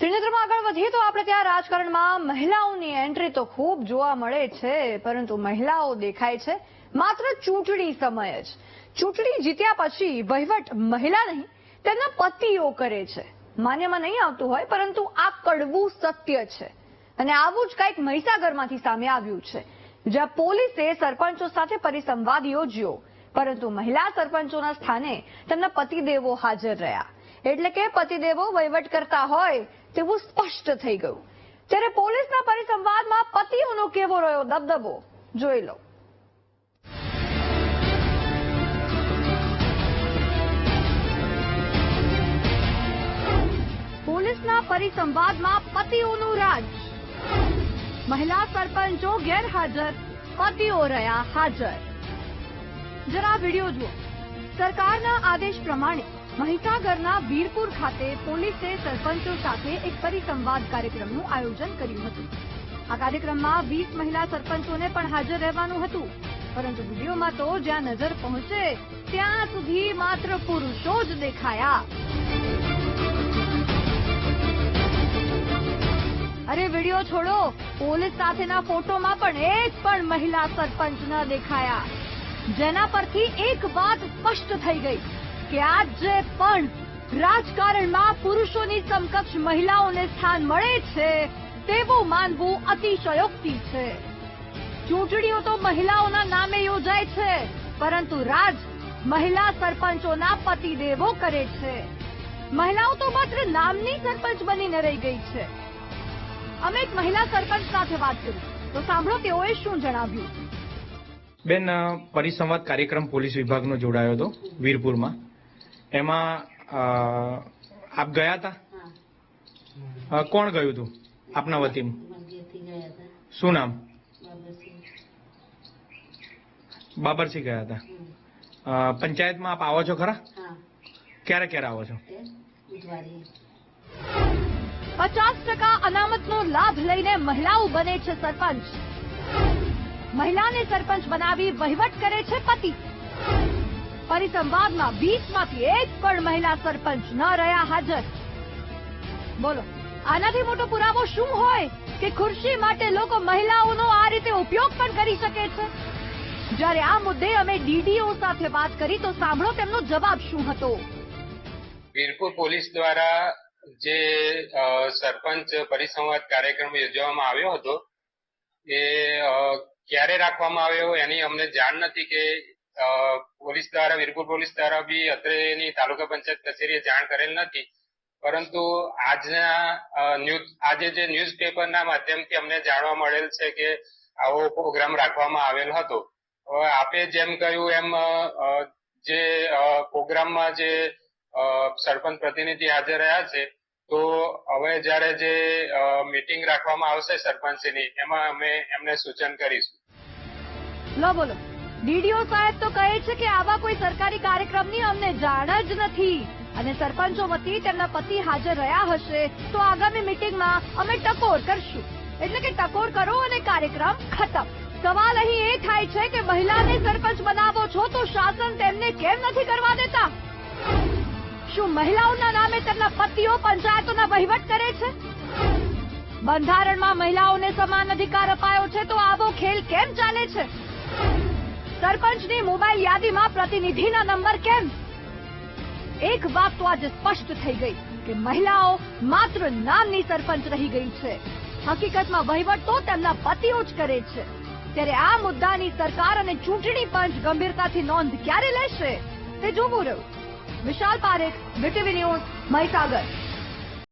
ત્રિનેત્રમાં આગળ વધીએ તો આપણે ત્યાં રાજકારણમાં મહિલાઓની એન્ટ્રી તો ખૂબ જોવા મળે છે, પરંતુ મહિલાઓ દેખાય છે માત્ર ચૂંટણી સમયે જ. ચૂંટણી જીત્યા પછી વહીવટ મહિલા નહીં, તેમના પતિઓ કરે છે. માન્યમાં નહીં આવતું હોય, પરંતુ આ કડવું સત્ય છે. અને આવું જ કંઈક મહીસાગરમાંથી સામે આવ્યું છે, જ્યાં પોલીસે સરપંચો સાથે પરિસંવાદ યોજ્યો. પરંતુ મહિલા સરપંચોના સ્થાને તેમના પતિદેવો હાજર રહ્યા. એટલે કે પતિદેવો વહીવટ કરતા હોય તેવું સ્પષ્ટ થઈ ગયું. ત્યારે પોલીસના પરિસંવાદમાં પતિઓનો કેવો રહ્યો, દબદબો, જોઈ લો. પોલીસના પરિસંવાદમાં પતિઓનું રાજ. મહિલા સરપંચો ગેરહાજર, પતિઓ રહ્યા હાજર. જરા વીડિયો જુઓ. સરકારના આદેશ પ્રમાણે મહીસાગરના વીરપુર ખાતે પોલીસે સરપંચો સાથે એક પરિસંવાદ કાર્યક્રમનું આયોજન કર્યું હતું. આ કાર્યક્રમમાં વીસ મહિલા સરપંચોને પણ હાજર રહેવાનું હતું. પરંતુ વિડીયોમાં તો જ્યાં નજર પહોંચે, ત્યાં સુધી માત્ર પુરુષો જ દેખાયા. અરે વીડિયો છોડો, પોલીસ સાથેના ફોટોમાં પણ એક પણ મહિલા સરપંચ ન દેખાયા. જેના પરથી એક વાત સ્પષ્ટ થઈ ગઈ. કે આજે પણ રાજકારણમાં પુરુષોની સમકક્ષ મહિલાઓને સ્થાન મળે છે તેવું માનવું અતિશયોક્તિ છે. ચૂંટણીઓ તો મહિલાઓના નામે યોજાય છે, પરંતુ રાજ મહિલા સરપંચોના પતિદેવો કરે છે. મહિલાઓ તો માત્ર નામની સરપંચ બનીને રહી ગઈ છે. અમે એક મહિલા સરપંચ સાથે વાત કરી. તો સાંભળો તેઓએ શું જણાવ્યું? બેન પરિસંવાદ કાર્યક્રમ પોલીસ વિભાગનો જોડાયો હતો, વીરપુરમાં. એમાં આપ ગયા હતા કોણ ગયું હતું આપના હતા શું નામ? બાબરસિંહ. બાબરસિંહ ગયા હતા પંચાયતમાં આપ આવો છો ખરા? ક્યારે ક્યારે આવો છો? પચાસ ટકા અનામતનો લાભ લઈને મહિલાઓ બને છે સરપંચ. મહિલાને સરપંચ બનાવી વહીવટ કરે છે પતિ. પરિસંવાદમાં વીસમાંથી એક પણ મહિલા સરપંચ ન રહ્યા હાજર. બોલો, આનાથી મોટો પુરાવો શું હોય કે ખુરશી માટે લોકો મહિલાઓનો આ રીતે ઉપયોગ પણ કરી શકે છે? જ્યારે આ મુદ્દે અમે ડીડીઓ સાથે વાત કરી તો સાંભળો તેમનો જવાબ શું હતો. વીરપુર પોલીસ દ્વારા જે સરપંચ પરિસંવાદ કાર્યક્રમ યોજવામાં આવ્યો હતો, એ ક્યારે રાખવામાં આવ્યો એની અમને જાણ નથી કે પોલીસ દ્વારા, વીરપુર પોલીસ દ્વારા બી અત્રેની તાલુકા પંચાયત કચેરીએ જાણ કરેલ નથી. પરંતુ આજના ન્યૂઝ, આજે જે ન્યૂઝપેપરના માધ્યમથી અમને જાણવા મળેલ છે કે આવો પ્રોગ્રામ રાખવામાં આવેલ હતો. આપે જેમ કહ્યું એમ જે પ્રોગ્રામમાં જે સરપંચ પ્રતિનિધિ હાજર રહ્યા છે, તો હવે જ્યારે જે મીટિંગ રાખવામાં આવશે સરપંચની, એમાં અમે એમને સૂચન કરીશું. બોલો. ડીડીઓ સાહેબ તો કહે છે કે આવા કોઈ સરકારી કાર્યક્રમની અમને જાણ જ નથી. અને સરપંચો વતી તેમના પતિ હાજર રહ્યા હશે તો આગામી મિટિંગમાં અમે ટકોર કરશું. એટલે કે ટકોર કરો અને કાર્યક્રમ ખતમ. સવાલ અહીં એ થાય છે કે મહિલાને સરપંચ બનાવો છો તો શાસન તેમને કેમ નથી કરવા દેતા? શું મહિલાઓના નામે તેમના પતિઓ પંચાયતોના વહીવટ કરે છે? બંધારણમાં મહિલાઓને સમાન અધિકાર અપાયો છે તો આવો ખેલ કેમ ચાલે છે? સરપંચની મોબાઈલ યાદીમાં પ્રતિનિધિના નંબર કેમ? એક વાત તો આજે સ્પષ્ટ થઈ ગઈ કે મહિલાઓ માત્ર નામની સરપંચ રહી ગઈ છે. હકીકતમાં વહીવટ તો તેમના પતિઓ જ કરે છે. ત્યારે આ મુદ્દાની સરકાર અને ચૂંટણી પંચ ગંભીરતાથી નોંધ ક્યારે લેશે? તે જોવું રહ્યું. Vishal Parekh BTV news Mahisagar.